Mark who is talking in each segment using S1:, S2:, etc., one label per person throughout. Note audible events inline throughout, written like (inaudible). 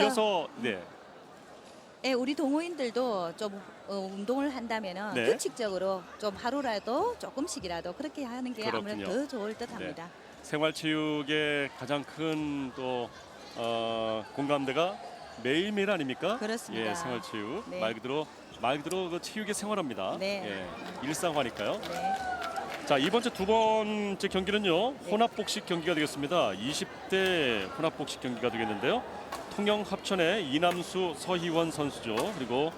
S1: 이어서 네.
S2: 예, 우리 동호인들도 좀 어, 운동을 한다면은
S1: 네.
S2: 규칙적으로 좀 하루라도 조금씩이라도 그렇게 하는 게 아무래도
S1: 그렇군요.
S2: 더 좋을 듯합니다.
S1: 생활체육의 가장 큰또 어, 공감대가 매일매일 아닙니까?
S2: 그렇습니다.
S1: 예, 생활체육
S2: 네.
S1: 말 그대로 말 그대로 그 체육의 생활합니다.
S2: 네.
S1: 예, 일상화니까요.
S2: 네.
S1: 자 이번 주 두 번째 경기는요 혼합복식 경기가 되겠습니다. 20대 혼합복식 경기가 되겠는데요. 통영 합천의 이남수 서희원 선수조 그리고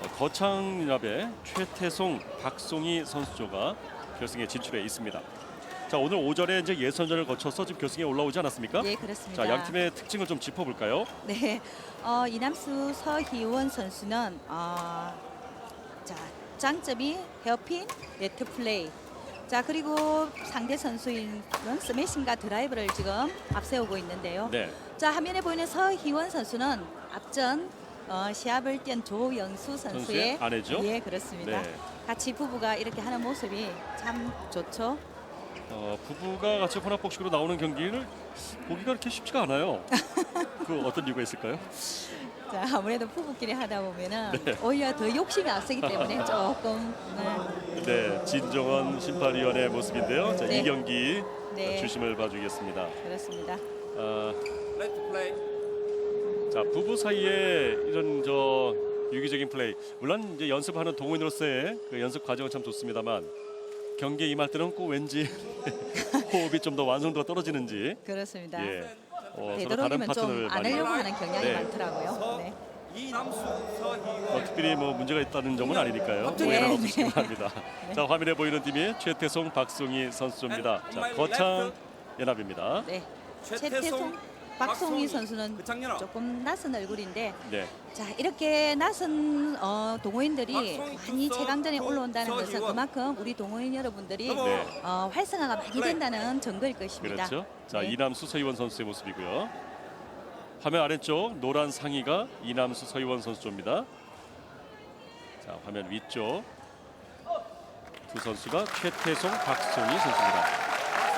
S1: 어, 거창연합의 최태송 박송희 선수조가 결승에 진출해 있습니다. 자 오늘 오전에 이제 예선전을 거쳐서 지금 결승에 올라오지 않았습니까?
S2: 예, 그렇습니다.
S1: 자양 팀의 특징을 좀 짚어볼까요?
S2: 네, 어, 이남수 서희원 선수는 어, 자 장점이 헤어핀, 네트 플레이. 자 그리고 상대 선수인 스매싱과 드라이브를 지금 앞세우고 있는데요.
S1: 네.
S2: 자 화면에 보이는 서희원 선수는 앞전 어, 시합을 뛴 조영수
S1: 선수의
S2: 선수의
S1: 아내죠?
S2: 예 그렇습니다.
S1: 네.
S2: 같이 부부가 이렇게 하는 모습이 참 좋죠.
S1: 어, 부부가 같이 혼합복식으로 나오는 경기를 보기가 그렇게 쉽지가 않아요. (laughs) 그 어떤 이유가 있을까요?
S2: 자 아무래도 부부끼리 하다 보면은
S1: 네.
S2: 오히려 더 욕심이 앞서기 때문에 조금 네.
S1: 네, 진정한 심판위원의 모습인데요. 자,
S2: 네.
S1: 이 경기
S2: 네.
S1: 주심을 봐주겠습니다.
S2: 그렇습니다.
S1: 아. 자, 부부 사이에 이런 저 유기적인 플레이, 물론 이제 연습하는 동호인으로서의 그 연습 과정은 참 좋습니다만 경기에 임할 때는 꼭 왠지 (laughs) 호흡이 좀 더 완성도가 떨어지는지
S2: 그렇습니다.
S1: 예, 어, 서로 다른
S2: 되도록이면
S1: 파트너를
S2: 좀안
S1: 많이
S2: 하려고 하는 경향이
S1: 네.
S2: 많더라고요. 네.
S3: 이남수.
S1: 뭐 특별히 뭐 문제가 있다는 점은 아니니까요.
S2: 네,
S1: 오해는
S2: 네.
S1: 없으시기 바랍니다. (laughs) 자 화면에 보이는 팀이 최태송, 박송희 선수입니다. 자 거창 연합입니다.
S2: 네.
S3: 최태송,
S2: 박송희 선수는
S3: 그창연합.
S2: 조금 낯선 얼굴인데
S1: 네,
S2: 자 이렇게 낯선 어, 동호인들이 많이
S3: 투서,
S2: 최강전에
S3: 투,
S2: 올라온다는 것은
S3: 서희원.
S2: 그만큼 우리 동호인 여러분들이.
S1: 네.
S2: 어, 활성화가 많이 된다는 증거일 것입니다.
S1: 그렇죠. 자
S2: 네.
S1: 이남수, 서희원 선수의 모습이고요. 화면 아래쪽 노란 상의가 이남수, 서희원 선수입니다. 자 화면 위쪽 두 선수가 최태송, 박송희 선수입니다.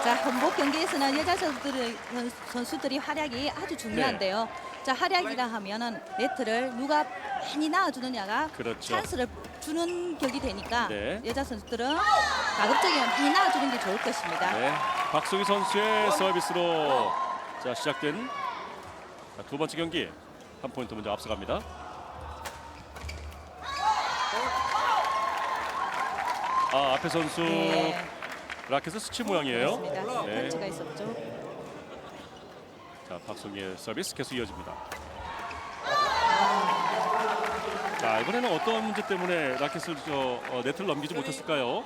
S2: 자 혼복 경기에서는 여자 선수들의, 선- 선수들이 활약이 아주 중요한데요.
S1: 네.
S2: 자 활약이라 하면은 네트를 누가 많이 낳아주느냐가
S1: 그렇죠.
S2: 찬스를 주는 격이 되니까
S1: 네.
S2: 여자 선수들은 가급적이면 많이 낳아주는 게 좋을 것입니다.
S1: 네, 박송희 선수의 서비스로 자 시작된 자, 두 번째 경기 한 포인트 먼저 앞서갑니다. 아 앞에 선수
S2: 네,
S1: 라켓의 수치 모양이에요.
S2: 그렇습니다.
S1: 네.
S2: 펀치가 있었죠.
S1: 자 박송희의 서비스 계속 이어집니다. 자 이번에는 어떤 문제 때문에 라켓을 저 어, 네트를 넘기지 못했을까요?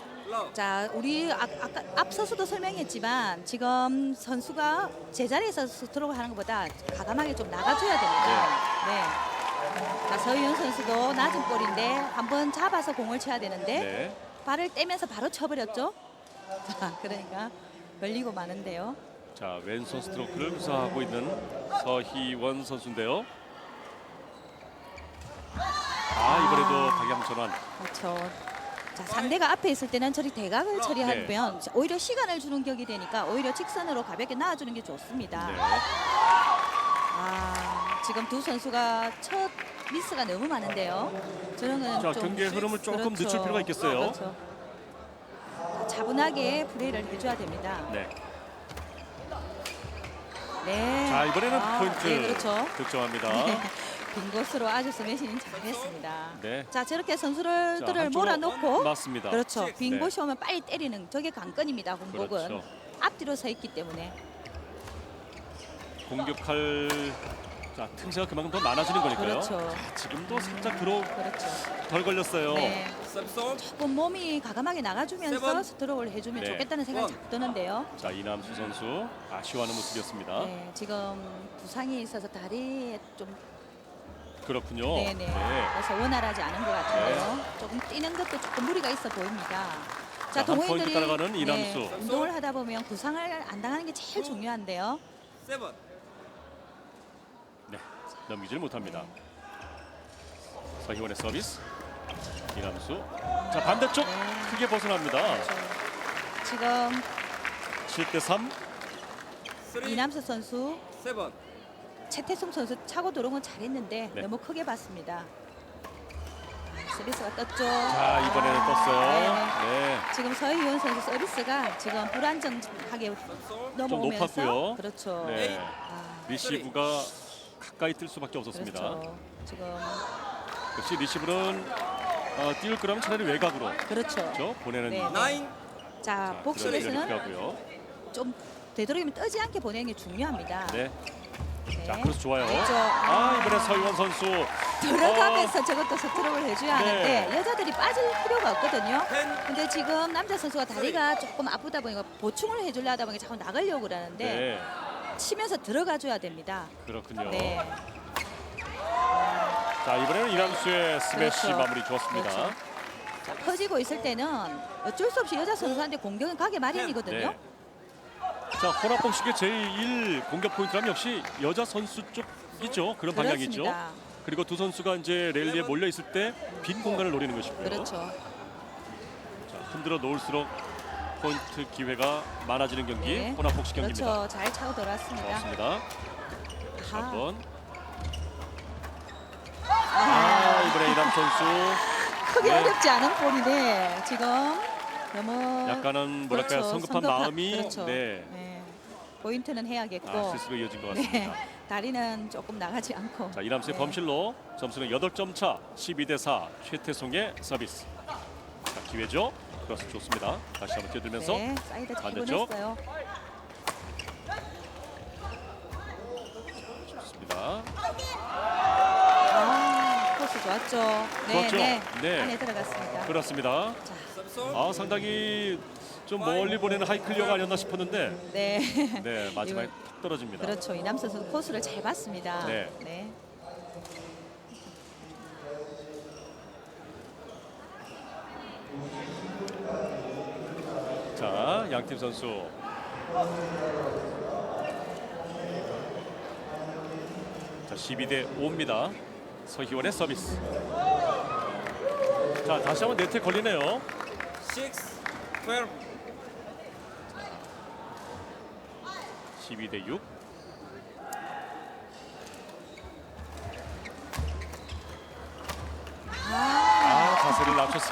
S2: 자, 우리 아, 아까 앞서서도 설명했지만 지금 선수가 제자리에서 스트로크 하는 것보다 과감하게 좀 나가줘야 됩니다. 네. 자, 서희연 선수도 낮은 볼인데 한번 잡아서 공을 쳐야 되는데
S1: 네.
S2: 발을 떼면서 바로 쳐버렸죠. 자, 그러니까 걸리고 마는데요.
S1: 자 왼손 스트로크를 구사하고 있는 서희원 선수인데요. 아 이번에도 방향 전환.
S2: 그렇죠. 자, 상대가 앞에 있을 때는 저리 대각을 처리하면
S1: 네.
S2: 오히려 시간을 주는 격이 되니까 오히려 직선으로 가볍게 나와주는 게 좋습니다.
S1: 네.
S2: 아, 지금 두 선수가 첫 미스가 너무 많은데요. 저는
S1: 자
S2: 좀
S1: 경기의 흐름을 조금
S2: 그렇죠.
S1: 늦출 필요가 있겠어요.
S2: 그렇죠. 자, 차분하게 플레이를 해줘야 됩니다.
S1: 네.
S2: 네.
S1: 자 이번에는
S2: 아,
S1: 포인트
S2: 네, 그렇죠.
S1: 득점합니다.
S2: 네. 빈 곳으로 아주 스매싱 잘했습니다.
S1: 네.
S2: 자 저렇게 선수들을
S1: 자,
S2: 몰아놓고
S1: 맞습니다.
S2: 그렇죠. 빈
S1: 네.
S2: 곳이 오면 빨리 때리는 저게 관건입니다. 공복은
S1: 그렇죠.
S2: 앞뒤로 서 있기 때문에
S1: 공격할 자 틈새가 그만큼 더 많아지는 거니까요.
S2: 그렇죠.
S1: 지금도 살짝 들어
S2: 그렇죠.
S1: 덜 걸렸어요.
S2: 네. 조금 몸이 과감하게 나가주면서
S3: 세븐.
S2: 스트로크를 해주면
S1: 네.
S2: 좋겠다는 생각이
S3: 원.
S2: 자꾸 드는데요.
S1: 자 이남수 선수 아쉬워하는 모습이었습니다.
S2: 네, 지금 부상이 있어서 다리에 좀
S1: 그렇군요.
S2: 네네. 그래서 원활하지 않은 것 같은데요. 조금 뛰는 것도 조금 무리가 있어 보입니다.
S1: 자, 한 포인트 따라가는 이남수.
S2: 네, 운동을 하다 보면 부상을 안 당하는 게 제일 중요한데요.
S3: 세븐.
S1: 네, 넘기질 못합니다. 서희원의 서비스. 이남수. 자 반대쪽
S2: 네.
S1: 크게 벗어납니다.
S2: 지금
S1: 7대 3.
S3: 쓰리.
S2: 이남수 선수
S3: 세븐.
S2: 최태성 선수 차고 들어온 건 잘했는데
S1: 네.
S2: 너무 크게 봤습니다. 서비스가 떴죠.
S1: 자 이번에는 떴어요. 네.
S2: 지금 서희원 선수 서비스가 지금 불안정하게 넘어오면서
S1: 높았고요.
S2: 그렇죠.
S1: 네.
S2: 아,
S1: 리시브가 가까이 뜰 수밖에 없었습니다.
S2: 그렇죠. 지금
S1: 역시 리시브는 어, 띄울 거라면 차라리 외곽으로
S2: 그렇죠.
S1: 그렇죠? 보내는
S2: 네.
S3: Nine.
S2: 자,
S1: 그런
S2: 복식에서는
S1: 필요하고요.
S2: 좀 되도록이면 뜨지 않게 보내는 게 중요합니다.
S1: 네.
S2: 네.
S1: 자, 크로스 좋아요.
S2: 그렇죠.
S1: 아, 이번에 서희원 선수
S2: 들어가면서 저것도 스트로크를 해줘야
S1: 네.
S2: 하는데 여자들이 빠질 필요가 없거든요. 근데 지금 남자 선수가 다리가 조금 아프다 보니까 보충을 해주려다 보니까 자꾸 나가려고 그러는데
S1: 네,
S2: 치면서 들어가줘야 됩니다.
S1: 그렇군요.
S2: 네.
S1: 자, 이번에는 이남수의 스매시
S2: 그렇죠.
S1: 마무리 좋았습니다.
S2: 그렇죠. 자, 퍼지고 있을 때는 어쩔 수 없이 여자 선수한테 공격은 가게 마련이거든요.
S1: 네. 자, 혼합복식의 제1 공격 포인트라면 역시 여자 선수 쪽이죠. 그런 방향이죠.
S2: 그렇습니다.
S1: 그리고 두 선수가 이제 랠리에 몰려 있을 때 빈 공간을 노리는 것이고요.
S2: 그렇죠.
S1: 자, 흔들어 놓을수록 포인트 기회가 많아지는 경기
S2: 네.
S1: 혼합복식 경기입니다.
S2: 그렇죠. 잘 차고 들어왔습니다.
S1: 좋습니다.
S2: 아하.
S1: 한번
S2: 아,
S1: 아, 이번에 이남 선수
S2: 크게
S1: 네.
S2: 어렵지 않은 볼인데 지금 너무
S1: 약간은 뭐랄까요
S2: 그렇죠.
S1: 성급한
S2: 성급한-
S1: 마음이
S2: 그렇죠.
S1: 네
S2: 네. 포인트는 해야겠고
S1: 아, 실수로 이어진 것
S2: 네.
S1: 같습니다.
S2: 다리는 조금 나가지 않고
S1: 자 이남수의
S2: 네.
S1: 범실로 점수는 8점 차 12 대 4 최태송의 서비스. 자 기회죠. 크로스 좋습니다. 다시 한번 뛰어들면서
S2: 네, 사이드 잘
S1: 반대쪽.
S2: 보냈어요.
S1: 좋습니다.
S2: 아, 코스 좋았죠. 네,
S1: 좋았죠?
S2: 네.
S1: 네.
S2: 안에 들어갔습니다.
S1: 그렇습니다.
S2: 자.
S1: 아 상당히 좀 멀리 보내는 하이클리어가 아니었나 싶었는데
S2: 네.
S1: 네 마지막에 (laughs) 탁 떨어집니다.
S2: 그렇죠. 이남 선수 코스를 잘 봤습니다.
S1: 네.
S2: 네.
S1: 자 양팀 선수 자 12대 5입니다. 서희원의 서비스. 자 다시 한번 네트에 걸리네요.
S3: Six. Twelve.
S1: 12대 6.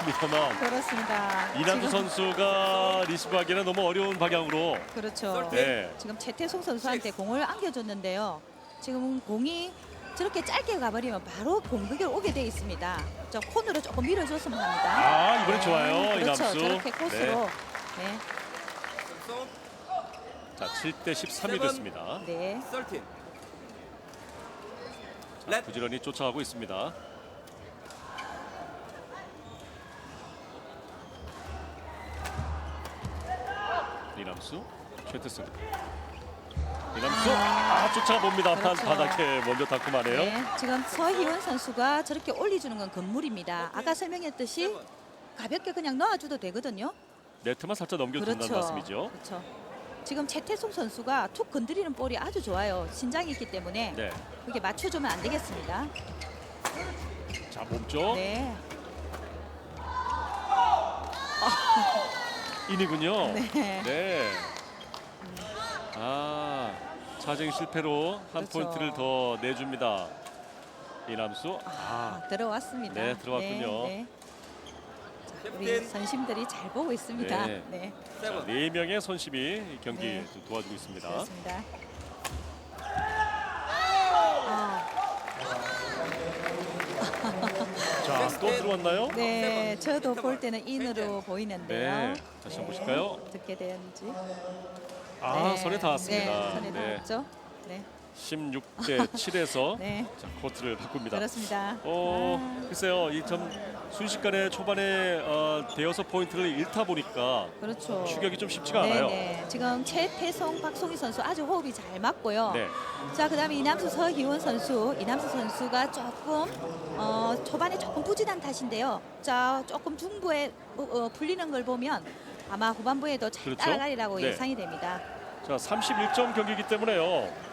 S1: 낮췄습니다만
S2: 그렇습니다.
S1: 이남주
S2: 지금-
S1: 선수가 리시브하기에는 너무 어려운 방향으로
S2: 그렇죠.
S1: 네.
S2: 지금 최태송 선수한테 공을 안겨줬는데요. 지금 공이 저렇게 짧게 가버리면 바로 공격이 오게 돼 있습니다. 저 콘으로 조금 밀어줬으면 합니다.
S1: 아 이번에 좋아요
S2: 그렇죠.
S1: 이남수.
S2: 저렇게 코스로. 네.
S3: Subsolve.
S1: 자7대 13이 됐습니다.
S2: 네.
S3: Thirteen.
S1: 자,
S3: 렛.
S1: 부지런히 쫓아가고 있습니다. 이남수, 최태승. 이남수, 아 쫓아가 봅니다.
S2: 그렇죠.
S1: 바닥에 먼저 닿고 마네요.
S2: 네. 지금 서희원 선수가 저렇게 올려주는 건 건물입니다. 아까 설명했듯이 가볍게 그냥 넣어줘도 되거든요.
S1: 네트만 살짝 넘겨준다는
S2: 그렇죠.
S1: 말씀이죠.
S2: 그렇죠. 지금 최태송 선수가 툭 건드리는 볼이 아주 좋아요. 신장이 있기 때문에
S1: 네,
S2: 그렇게 맞춰주면 안 되겠습니다.
S1: 자 몸쪽
S2: 네. (laughs)
S1: 인이군요.
S2: 네.
S1: 네. 아 차쟁 실패로 한
S2: 그렇죠.
S1: 포인트를 더 내줍니다. 이남수. 아
S2: 아, 들어왔습니다.
S1: 네, 들어왔군요.
S2: 네, 네. 자, 우리. 선심들이 잘 보고 있습니다.
S1: 네.
S2: 네,
S1: 자. 네 명의 선심이 이 경기
S2: 네.
S1: 좀 도와주고 있습니다.
S2: 그렇습니다. 아,
S1: 자, 또 들어왔나요?
S2: 네, 저도 볼 때는 인으로 보이는데요.
S1: 네, 다시 한번 보실까요?
S2: 어떻게 되는지.
S1: 아,
S2: 네,
S1: 손에 닿았습니다.
S2: 네,
S1: 네.
S2: 닿았죠. 네,
S1: 16대 7에서 (laughs)
S2: 네,
S1: 자, 코트를 바꿉니다.
S2: 그렇습니다.
S1: 어,
S2: 아,
S1: 글쎄요, 이점 순식간에 초반에 어, 대여섯 포인트를 잃다 보니까
S2: 그렇죠.
S1: 추격이 좀 쉽지가
S2: 네,
S1: 않아요.
S2: 네. 지금 최태성, 박송희 선수 아주 호흡이 잘 맞고요.
S1: 네.
S2: 자, 그다음에 이남수 서희원 선수, 이남수 선수가 조금 어, 초반에 조금 부진한 탓인데요. 자, 조금 중부에 어, 어, 풀리는 걸 보면 아마 후반부에도 잘
S1: 그렇죠.
S2: 따라가리라고
S1: 네.
S2: 예상이 됩니다.
S1: 자, 31점 경기이기 때문에요.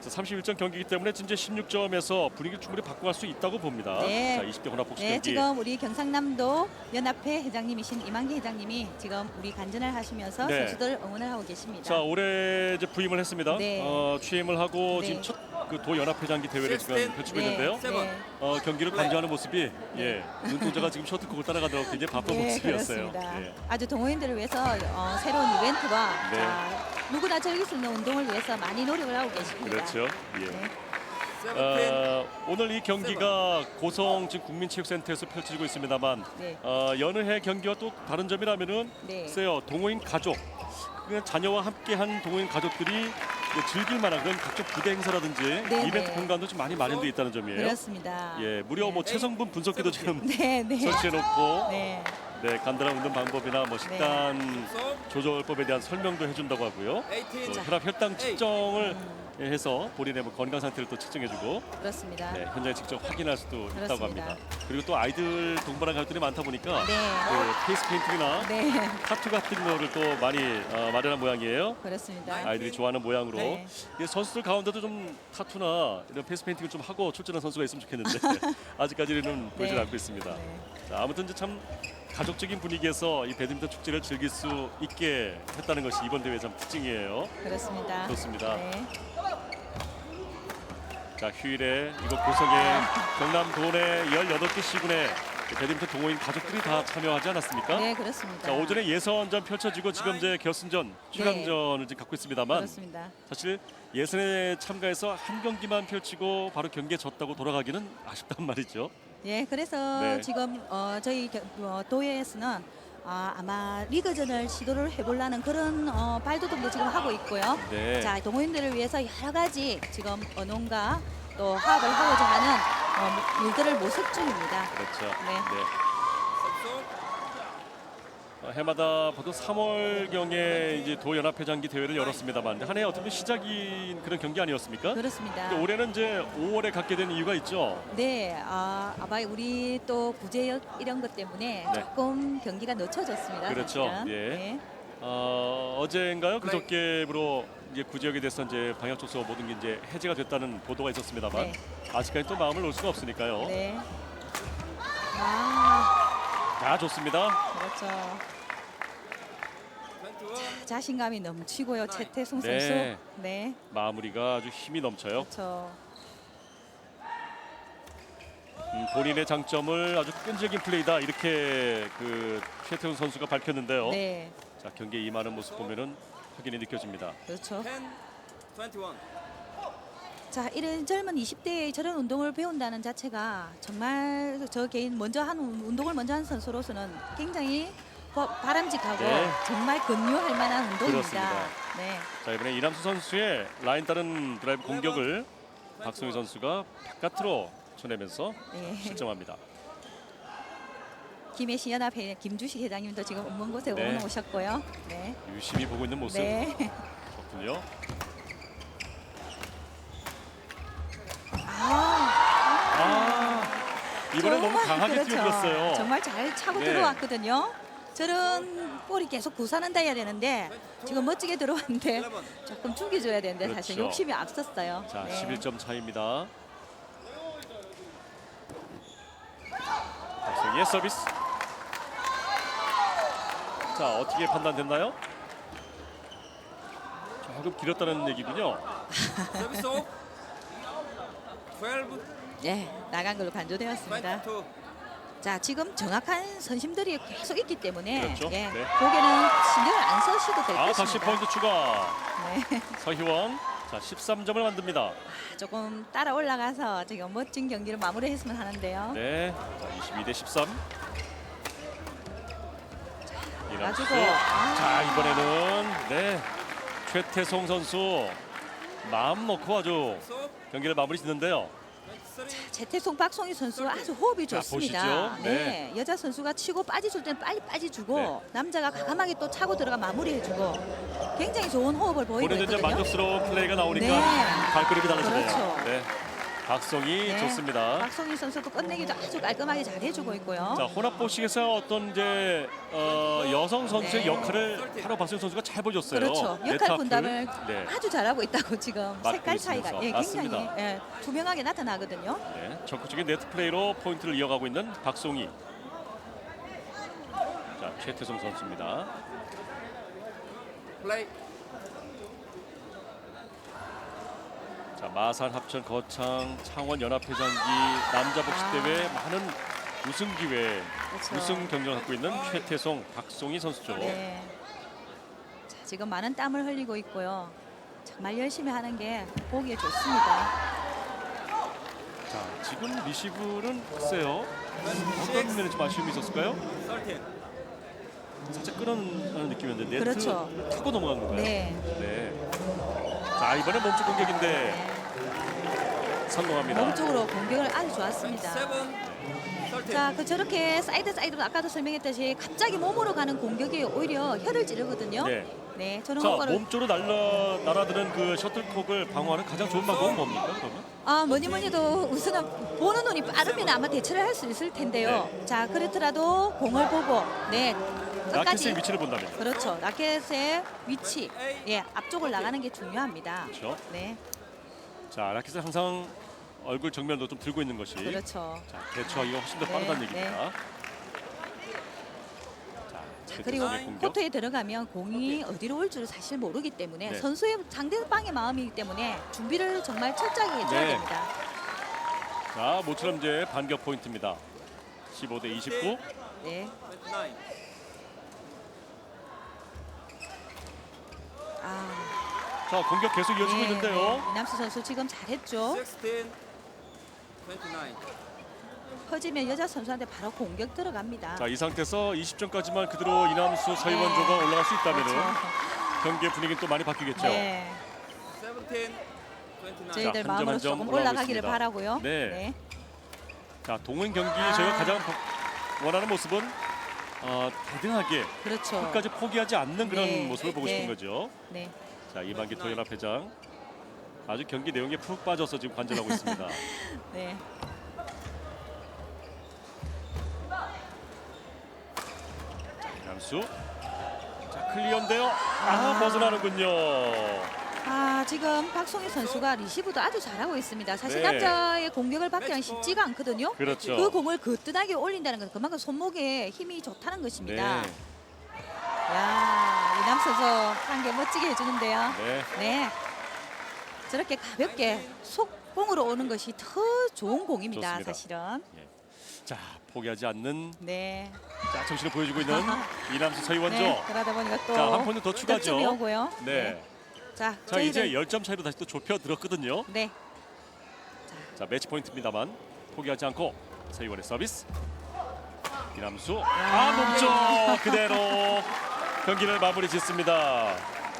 S1: 자, 31점 경기이기 때문에 이제 16점에서 분위기를 충분히 바꿔갈 수 있다고 봅니다.
S2: 네.
S1: 자, 20대 혼합복식
S2: 네,
S1: 경기.
S2: 지금 우리 경상남도 연합회 회장님이신 이만기 회장님이 지금 우리 간전을 하시면서
S1: 네.
S2: 선수들 응원을 하고 계십니다.
S1: 자, 올해 이제 부임을 했습니다.
S2: 네.
S1: 어, 취임을 하고
S2: 네.
S1: 지금 첫 그 도연합회장기 대회를 지금. 펼치고
S2: 네,
S1: 있는데요.
S2: 네.
S1: 어, 경기를 관장하는 모습이 예, 눈동자가 지금 셔틀콕을 따라가도록 굉장히 바쁜
S2: 네,
S1: 모습이었어요.
S2: 그렇습니다.
S1: 예.
S2: 아주 동호인들을 위해서 어, 새로운 이벤트와
S1: 네.
S2: 자, 누구나 즐길 수 있는 운동을 위해서 많이 노력을 하고 계십니다.
S1: 그렇죠. 예.
S2: 네.
S1: 어, 오늘 이 경기가 고성 지금 국민체육센터에서 펼쳐지고 있습니다만
S2: 네.
S1: 어, 여느 해 경기와 또 다른 점이라면은
S2: 네.
S1: 글쎄요 동호인 가족 그냥 자녀와 함께한 동호인 가족들이 이제 즐길 만한 그런 각종 부대 행사라든지
S2: 네,
S1: 이벤트
S2: 네.
S1: 공간도 좀 많이 마련돼 있다는 점이에요.
S2: 그렇습니다.
S1: 예, 무려 뭐
S2: 네.
S1: 체성분 분석기도 지금 (laughs)
S2: 네, 네.
S1: 설치해놓고
S2: 네.
S1: 네 간단한 운동 방법이나 뭐 식단
S3: So,
S1: 조절법에 대한 설명도 해준다고 하고요. 또
S3: 18.
S1: 혈압 혈당 측정을
S2: 음.
S1: 해서 본인의 뭐 건강 상태를 또 측정해주고
S2: 그렇습니다.
S1: 네, 현장에 직접 확인할 수도 있다고
S2: 그렇습니다.
S1: 합니다. 그리고 또 아이들 동반한 가족들이 많다 보니까
S2: 네.
S1: 그 페이스 페인팅이나
S2: 네.
S1: 타투 같은 거를 또 많이 어, 마련한 모양이에요.
S2: 그렇습니다.
S1: 아이들이 좋아하는 모양으로
S2: 네.
S1: 이 선수들 가운데도 좀 타투나 이런 페이스 페인팅을 좀 하고 출전한 선수가 있으면 좋겠는데 (laughs) 아직까지는 보이질
S2: 네.
S1: 않고 있습니다.
S2: 네.
S1: 자, 아무튼 이제 참 가족적인 분위기에서 이 배드민턴 축제를 즐길 수 있게 했다는 것이 이번 대회 참 특징이에요.
S2: 그렇습니다.
S1: 좋습니다.
S2: 네.
S1: 자 휴일에 이곳 고성의 경남 도내 18개 시군의 배드민턴 동호인 가족들이 다 참여하지 않았습니까?
S2: 네, 그렇습니다.
S1: 자 오전에 예선전 펼쳐지고 지금 이제 결승전 최강전을 지금 갖고 있습니다만
S2: 그렇습니다.
S1: 사실 예선에 참가해서 한 경기만 펼치고 바로 경기에 졌다고 돌아가기는 아쉽단 말이죠.
S2: 예, 그래서
S1: 네.
S2: 지금 어, 저희 겨- 어, 도회에서는 아, 아마 리그전을 시도를 해보려는 그런 어, 발돋움도 지금 하고 있고요.
S1: 네.
S2: 자, 동호인들을 위해서 여러 가지 지금 언론과 또 화합을 하고자 하는 어, 일들을 모색 중입니다.
S1: 그렇죠.
S2: 네.
S1: 어, 해마다 보통 3월경에 이제 도연합회장기 대회를 열었습니다만 한 해 어떻게 시작인 그런 경기 아니었습니까?
S2: 그렇습니다.
S1: 근데 올해는 이제 5월에 갖게 된 이유가 있죠.
S2: 네, 아, 아마 우리 또 구제역 이런 것 때문에
S1: 네.
S2: 조금 경기가 늦춰졌습니다.
S1: 그렇죠.
S2: 사실은.
S1: 예.
S2: 네.
S1: 어, 어제인가요? 그저께로 이제 구지역에 대해서 이제 방역 조치가 모든 게 이제 해제가 됐다는 보도가 있었습니다만
S2: 네.
S1: 아직까지 또 마음을 놓을 수가 없으니까요.
S2: 네. 아,
S1: 자 좋습니다.
S2: 그렇죠.
S3: 21.
S2: 자신감이 넘치고요, 최태송
S1: 네.
S2: 선수. 네,
S1: 마무리가 아주 힘이 넘쳐요.
S2: 그렇죠.
S1: 음, 본인의 장점을 아주 끈질긴 플레이다 이렇게 그 최태훈 선수가 밝혔는데요.
S2: 네,
S1: 자 경기에 임하는 모습 보면은 확연히 느껴집니다.
S2: 그렇죠.
S3: 10. 21.
S2: 자, 이런 젊은 20대에 저런 운동을 배운다는 자체가 정말 저 개인 먼저 한 운- 운동을 먼저 한 선수로서는 굉장히 버- 바람직하고
S1: 네.
S2: 정말 근유할 만한 운동입니다.
S1: 그렇습니다.
S2: 네,
S1: 자 이번에 이남수 선수의 라인 따른 드라이브 공격을 박성희 선수가 바깥으로 쳐내면서
S2: 네.
S1: 실점합니다.
S2: 김해시 연합회 김주식 회장님도 지금 먼 곳에
S1: 네.
S2: 오늘 오셨고요. 네,
S1: 유심히 보고 있는 모습
S2: 네.
S1: 좋군요.
S2: 아,
S1: 아 이번에 너무 강하게
S2: 그렇죠.
S1: 뛰어들었어요.
S2: 정말 잘 차고
S1: 네.
S2: 들어왔거든요. 저런 볼이 계속 구사는 돼야 되는데 지금 멋지게 들어왔는데
S3: 11.
S2: 조금 죽여줘야 되는데 사실
S1: 그렇죠.
S2: 욕심이 앞섰어요.
S1: 자
S2: 네.
S1: 11점 차입니다. 박성희의 서비스. 자 어떻게 판단됐나요? 조금 길었다는 얘기군요. (laughs)
S3: Off. 12.
S2: 네, 나간 걸로 간주되었습니다.
S3: 22.
S2: 자, 지금 정확한 선심들이 계속 있기 때문에
S1: 그렇죠.
S2: 예,
S1: 네.
S2: 거기는 신경을 안 써셔도
S1: 될아
S2: 것입니다.
S1: 다시 포인트 추가.
S2: 네, (laughs)
S1: 서희원 자 13점을 만듭니다.
S2: 조금 따라 올라가서 지금 멋진 경기를 마무리했으면 하는데요.
S1: 네, 자 22대 13. 이남수.
S2: 가지고, 아.
S1: 자 이번에는 네 최태송 선수 마음 놓고 아주 경기를 마무리 짓는데요.
S3: 23.
S2: 재태송 박송희 선수 아주 호흡이
S1: 자,
S2: 좋습니다.
S1: 보시죠.
S2: 네.
S1: 네.
S2: 여자 선수가 치고 빠지줄 때는 빨리 빠지주고
S1: 네.
S2: 남자가 과감하게 또 차고 들어가 마무리해주고 굉장히 좋은 호흡을 보이고 있거든요.
S1: 만족스러운 플레이가 나오니까
S2: 네.
S1: 발걸음이 달라지네요.
S2: 그렇죠.
S1: 네. 박성희
S2: 네.
S1: 좋습니다.
S2: 박성희 선수도 끝내기도 아주 깔끔하게 잘 해주고 있고요.
S1: 자 혼합 복식에서 어떤 이제 어, 여성 선수의
S2: 네.
S1: 역할을 바로 박성희 선수가 잘 보여줬어요.
S2: 그렇죠.
S1: 네트
S2: 역할. 분담을
S1: 네.
S2: 아주 잘하고 있다고 지금 색깔 차이가
S1: 있으면서.
S2: 예, 굉장히
S1: 맞습니다.
S2: 예, 투명하게 나타나거든요.
S1: 네, 적극적인 네트 플레이로 포인트를 이어가고 있는 박송희. 자, 최태성 선수입니다.
S3: Play.
S1: 자, 마산 합천 거창 창원 연합회장기 남자 복식
S2: 아.
S1: 대회 많은 우승 기회,
S2: 그렇죠.
S1: 우승 경력을 갖고 있는 최태성, 박송희 선수죠.
S2: 네. 자, 지금 많은 땀을 흘리고 있고요. 정말 열심히 하는 게 보기에 좋습니다.
S1: 자, 지금 리시브는 글쎄요. 어떤 면에 좀 아쉬움이 있었을까요?
S3: 13.
S1: 살짝 끌어내는 느낌이었는데 네트
S2: 그렇죠.
S1: 타고 넘어간 건가요?
S2: 네.
S1: 네. 자, 이번에 몸쪽 공격인데
S2: 네.
S1: 성공합니다.
S2: 몸쪽으로 공격을 아주 좋았습니다.
S3: 27. 13.
S2: 자, 그 저렇게 사이드 사이드로 아까도 설명했듯이 갑자기 몸으로 가는 공격이 오히려 혀를 찌르거든요.
S1: 네.
S2: 네, 저런
S1: 자,
S2: 거를
S1: 몸쪽으로 날라 날아드는 그 셔틀콕을 방어하는 가장 좋은 방법은 뭡니까? 그러면?
S2: 아 뭐니 뭐니 도 우선은 보는 눈이 빠르면 아마 대처를 할 수 있을 텐데요. 자 그렇더라도 공을 보고 네
S1: 라켓의 위치를 본다면.
S2: 그렇죠 라켓의 위치 예 앞쪽을 나가는 게 중요합니다.
S1: 그렇죠.
S2: 네
S1: 자, 라켓을 항상 얼굴 정면으로 좀 들고 있는 것이
S2: 그렇죠.
S1: 자, 대처하기가 훨씬 더
S2: 네,
S1: 빠르다는
S2: 네.
S1: 얘기입니다. 자,
S2: 그리고
S1: 공격.
S2: 코트에 들어가면 공이 어디로 올 줄 사실 모르기 때문에
S1: 네.
S2: 선수의 상대방의 마음이기 때문에 준비를 정말 철저하게 해줘야
S1: 네.
S2: 됩니다.
S1: 자, 모처럼 이제 반격 포인트입니다. 15 대 29.
S2: 네.
S3: 29.
S2: 아,
S1: 자, 공격 계속 이어지고
S2: 네,
S1: 있는데요.
S2: 네. 이남수 선수 지금 잘했죠.
S3: 16. 29.
S2: 퍼지면 여자 선수한테 바로 공격 들어갑니다.
S1: 자, 이 상태에서 20점까지만 그대로 이남수 서희원조가
S2: 네.
S1: 올라갈 수 있다면
S2: 그렇죠.
S1: 경기의 분위기는 또 많이 바뀌겠죠.
S2: 네.
S3: 17. 29.
S2: 저희들
S1: 한
S2: 마음으로 조금 올라가기를
S1: 있습니다.
S2: 바라고요.
S1: 네. 자, 동호인 경기
S2: 아.
S1: 저희가 가장 원하는 모습은 어, 대등하게
S2: 그렇죠.
S1: 끝까지 포기하지 않는 그런
S2: 네.
S1: 모습을 보고
S2: 네.
S1: 싶은 거죠.
S2: 네.
S1: 자, 이만기 도연합 회장 아주 경기 내용에 푹 빠져서 지금 관전하고 있습니다. (laughs)
S2: 네.
S1: 이남수. 자, 클리어인데요. 아, 벗어나는군요.
S2: 아, 지금 박송희 선수가 리시브도 아주 잘하고 있습니다. 사실
S1: 네.
S2: 남자의 공격을 받기 는 쉽지가 않거든요.
S1: 그렇죠.
S2: 그 공을 거뜬하게 올린다는 건 그만큼 손목에 힘이 좋다는 것입니다.
S1: 네.
S2: 야, 이 남 선수 한개 멋지게 해주는데요.
S1: 네.
S2: 네. 저렇게 가볍게 속공으로 오는 것이 더 좋은 공입니다.
S1: 좋습니다.
S2: 사실은.
S1: 자, 포기하지 않는
S2: 네.
S1: 자, 정신을 보여주고 있는 (laughs) 이남수 서희원조.
S2: 네. 그러다 보니까 또
S1: 자, 한 포인트 더 추가죠.
S2: 오고요.
S1: 네.
S2: 자,
S1: 자, 이제
S2: 저희들
S1: 10점 차이로 다시 또 좁혀 들었거든요.
S2: 네.
S1: 자, 매치 포인트입니다만 포기하지 않고 서희원의 서비스. 이남수. 아,
S2: 야.
S1: 몸쪽 그대로 (laughs) 경기를 마무리 짓습니다.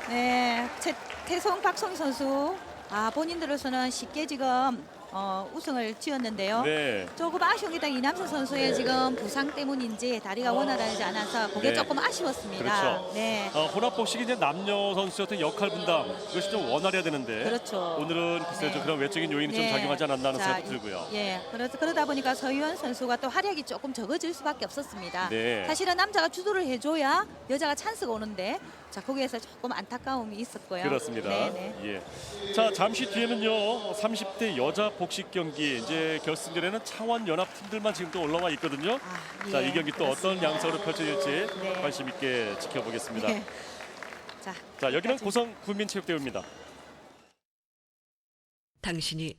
S2: 네, 최태성 박성희 선수 아 본인들로서는 쉽게 지금 어, 우승을 지었는데요.
S1: 네.
S2: 조금 아쉬운 게 이남수 선수의 지금 부상 때문인지 다리가 원활하지 않아서 그게
S1: 네.
S2: 조금 아쉬웠습니다.
S1: 그렇죠.
S2: 네,
S1: 어, 혼합복식이 이제 남녀 선수였던 역할 분담 이것이 좀 원활해야 되는데
S2: 그렇죠.
S1: 오늘은 글쎄요
S2: 네.
S1: 좀 그런 외적인 요인이 좀
S2: 네.
S1: 작용하지 않았나 하는
S2: 자,
S1: 생각이 들고요.
S2: 예, 그러, 그러다 보니까 서희원 선수가 또 활약이 조금 적어질 수밖에 없었습니다.
S1: 네.
S2: 사실은 남자가 주도를 해줘야 여자가 찬스가 오는데 자 거기에서 조금 안타까움이 있었고요.
S1: 그렇습니다.
S2: 네, 네.
S1: 예. 자 잠시 뒤에는요 30대 여자 복식 경기 이제 결승전에는 창원 연합 팀들만 지금 또 올라와 있거든요.
S2: 아,
S1: 자
S2: 예,
S1: 이 경기 또 어떤
S2: 그렇습니다.
S1: 양상으로 펼쳐질지
S2: 네.
S1: 관심 있게 지켜보겠습니다.
S2: 네. 자,
S1: 자 여기는. 고성 국민체육대회입니다.
S4: 당신이